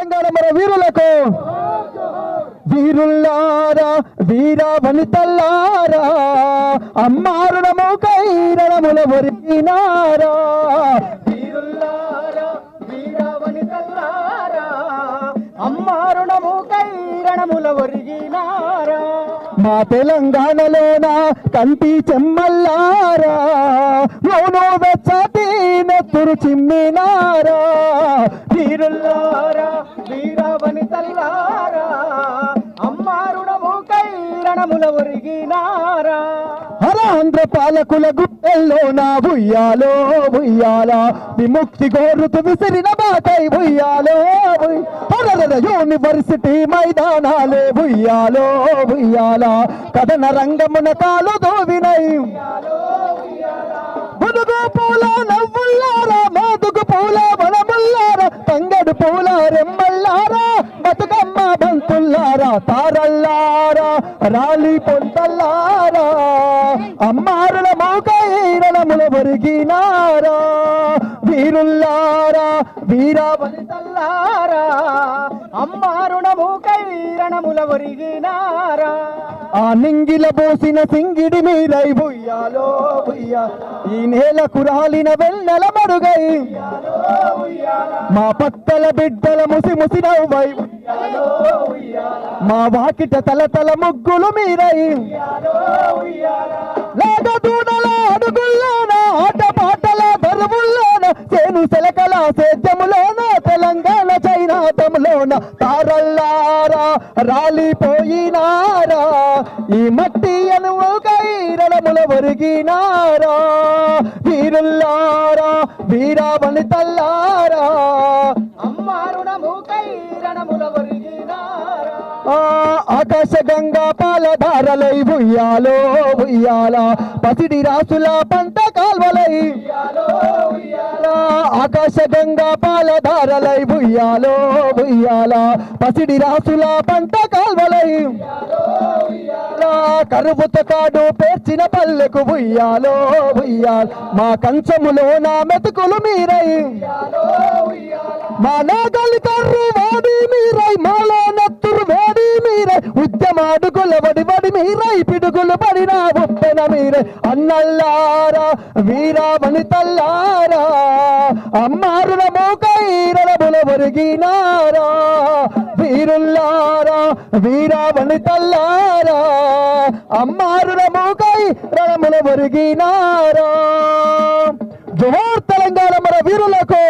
తెలంగాణ మన వీరులకు. వీరుల్లారా వీర వనితల్లారా అమ్మారుణము కైరణముల ఒరిగినారా. అమ్మారుణము కైరణముల ఒరిగినారా. మా తెలంగాణలోన కంటి చెమ్మల్లారా మౌనో వెచ్చటి నెత్తురు చిమ్మినారా. వీరుల్లారా ప్రాణముల ఒరిగినారా? హరాంధ్ర పాలకుల గుట్టెల్లో నా ఉయ్యాలో ఉయ్యాల విముక్తి గోరుతు విసిరిన బాటై ఉయ్యాలో ఉయ్- యూనివర్సిటీ మైదానాలే ఉయ్యాలో ఉయ్యాల కథన రంగమున కాలు దోవినై. ముదుగు పూల నవ్వుల్లారా మాదుగు పూల వనముల్లారా తంగడు పూల రెమ్మల్లారా బతుకమ్మ బంతుల్లారా పొంతల్లారా రాలి పొంతల్లారా అమ్మారుల మౌకైరణముల ఒరిగినారా వీరుల్లారా వీరవనితల్లారా అమ్మారుణ మూకైరణముల ఒరిగినారా. ఆ నింగిల పోసిన సింగిడి మీరై బుయ్యాలో బుయ్యా ఈ నేల కురాలిన వెన్నెల మరుగై మా పక్కల బిడ్డల ముసి ముసి నవ్వై మా వాకిట తల తల ముగ్గులు మీరై. లేక దూడల అడుగుల్లోన ఆట పాటల దరువుల్లోన చేను సెలకల సేద్యములోన తెలంగాణ చైనాతములోన తారల్లారా రాలిపోయినారా ఈ మట్టి అనువు కైరళముల ఒరిగినారా వీరుల్లారా వీరావని తల్లారా. అమ్మారుణము కైరణముల ఆకాశ గంగా పాలధారలై ఉయ్యాలో ఉయ్యాల. పసిడి రాసుల పంట కాల్వలై ఆకాశ గంగా పాలధారలై ఉయ్యాలో ఉయ్యాల. పసిడి రాసుల పంట కాల్వలై కరువుత కరువుతో కాడు పేర్చిన పల్లెకు ఉయ్యాలో ఉయ్యాల. మా కంచములో నా మెతుకులు మీరై మా నాగలి కర్రు వాడి మీరై మాలో ఉద్యమాడుగుల వడి వడి మీరై పిడుగులు పడిన ఉప్పెన మీరే. అన్నల్లారా వీరా వనితల్లారా అమ్మారుల మోకైరలముల ఒరిగినారా. వీరుల్లారా వీరా వనితల్లారా అమ్మారుల మోకై రణముల ఒరిగినారా. జోహార్ తెలంగాణ మన వీరులకు.